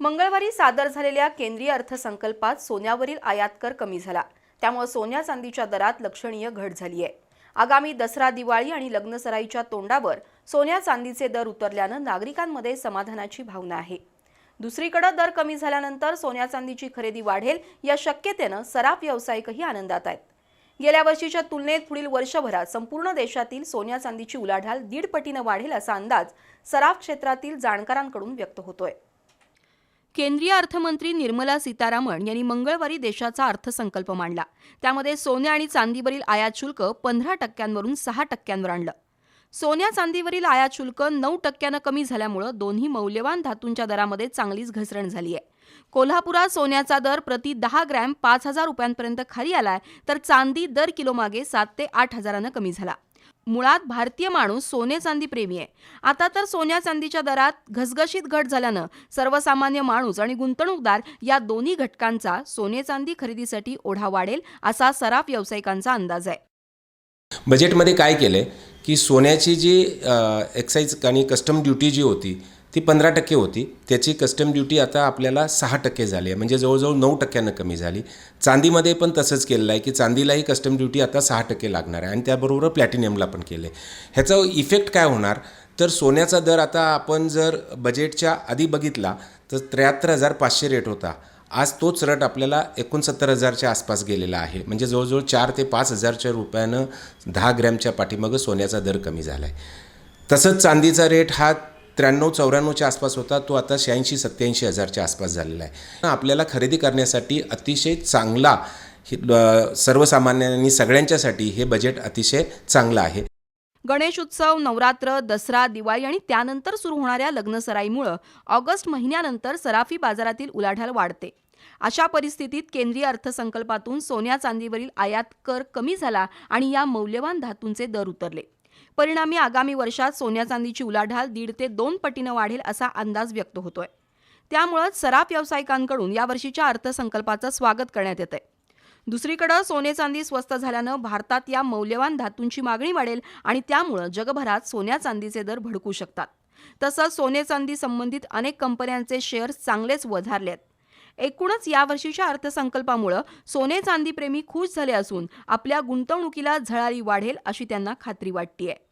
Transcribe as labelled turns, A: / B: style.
A: मंगळवारी सादर झालेल्या केंद्रीय अर्थसंकल्पात सोन्यावरील आयात कर कमी झाला. त्यामुळे सोन्या चांदीच्या दरात लक्षणीय घट झाली आहे. आगामी दसरा दिवाळी आणि लग्नसराईच्या तोंडावर सोन्या चांदीचे दर उतरल्यानं नागरिकांमध्ये समाधानाची भावना आहे. दुसरीकडे दर कमी झाल्यानंतर सोन्या चांदीची खरेदी वाढेल या शक्यतेनं सराफ व्यावसायिकही आनंदात आहेत. गेल्या वर्षीच्या तुलनेत पुढील वर्षभरात संपूर्ण देशातील सोन्या चांदीची उलाढाल दीड पटीनं वाढेल असा अंदाज सराफ क्षेत्रातील जाणकारांकडून व्यक्त होतोय. केंद्रीय अर्थमंत्री निर्मला सीतारामन यांनी मंगळवारी देशाचा अर्थसंकल्प मांडला. त्यामध्ये सोने आणि चांदीवरील आयात शुल्क पंधरा टक्क्यांवरून सहा टक्क्यांवर आणलं. सोन्या चांदीवरील आयात शुल्क नऊ टक्क्यानं कमी झाल्यामुळं दोन्ही मौल्यवान धातूंच्या दरामध्ये चांगलीच घसरण झाली आहे. कोल्हापुरात सोन्याचा दर प्रति दहा ग्रॅम पाच हजार रुपयांपर्यंत खाली आलाय तर चांदी दर किलोमागे सात ते आठ हजारानं कमी झाला. मुळात भारतीय माणूस सोने चांदी प्रेमी आहे. आता तर सोन्या चांदीच्या दरात घसघशीत घट झाल्यानं सर्वसामान्य माणूस आणि गुंतवणूकदार या दोन्ही घटकांचा सोने चांदी खरेदीसाठी ओढा वाढेल असा सराफ व्यावसायिकांचा अंदाज आहे.
B: बजेटमध्ये काय केलं आहे की सोन्याची जी एक्साईज आणि कस्टम ड्युटी जी होती ती पंधरा टक्के होती. त्याची कस्टम ड्युटी आता आपल्याला सहा टक्के झाली आहे. म्हणजे जवळजवळ नऊ टक्क्यानं कमी झाली. चांदीमध्ये पण तसंच केलेलं आहे की चांदीलाही कस्टम ड्युटी आता सहा टक्के लागणार आहे. आणि त्याबरोबर प्लॅटिनियमला पण केलं आहे ह्याचा इफेक्ट काय होणार? तर सोन्याचा दर आता आपण जर बजेटच्या आधी बघितला तर त्र्याहत्तर हजार पाचशे रेट होता. आज तोच रट आपल्याला एकोणसत्तर हजारच्या आसपास गेलेला आहे. म्हणजे जवळजवळ चार ते पाच हजारच्या रुपयानं दहा ग्रॅमच्या पाठीमागं सोन्याचा दर कमी झाला आहे तसंच चांदीचा रेट हा त्र्याण्णव चौऱ्याण्णवच्या आसपास होता तो आता शहाऐंशी सत्याऐंशी हजारच्या आसपास झालेला आहे. आपल्याला खरेदी करण्यासाठी अतिशय चांगला सर्वसामान्यांनी सगळ्यांच्यासाठी हे बजेट अतिशय चांगलं आहे.
A: गणेश उत्सव नवरात्र दसरा दिवाळी आणि त्यानंतर सुरू होणाऱ्या लग्नसराईमुळं ऑगस्ट महिन्यानंतर सराफी बाजारातील उलाढाल वाढते. अशा परिस्थितीत केंद्रीय अर्थसंकल्पातून सोन्या चांदीवरील आयात कर कमी झाला आणि या मौल्यवान धातूंचे दर उतरले. परिणामी आगामी वर्षात सोन्या चांदीची उलाढाल दीड ते दोन पटीनं वाढेल असा अंदाज व्यक्त होतोय. त्यामुळंच सराफ व्यावसायिकांकडून यावर्षीच्या अर्थसंकल्पाचं स्वागत करण्यात येतंय. दुसरीकडे सोने चांदी स्वस्त झाल्यानं भारतात या मौल्यवान धातूंची मागणी वाढेल आणि त्यामुळं जगभरात सोन्या चांदीचे दर भडकू शकतात. तसंच सोने चांदी संबंधित अनेक कंपन्यांचे शेअर्स चांगलेच वधारलेत. एकूणच यावर्षीच्या अर्थसंकल्पामुळं सोने चांदीप्रेमी खुश झाले असून आपल्या गुंतवणुकीला झळाळी वाढेल अशी त्यांना खात्री वाटतीये.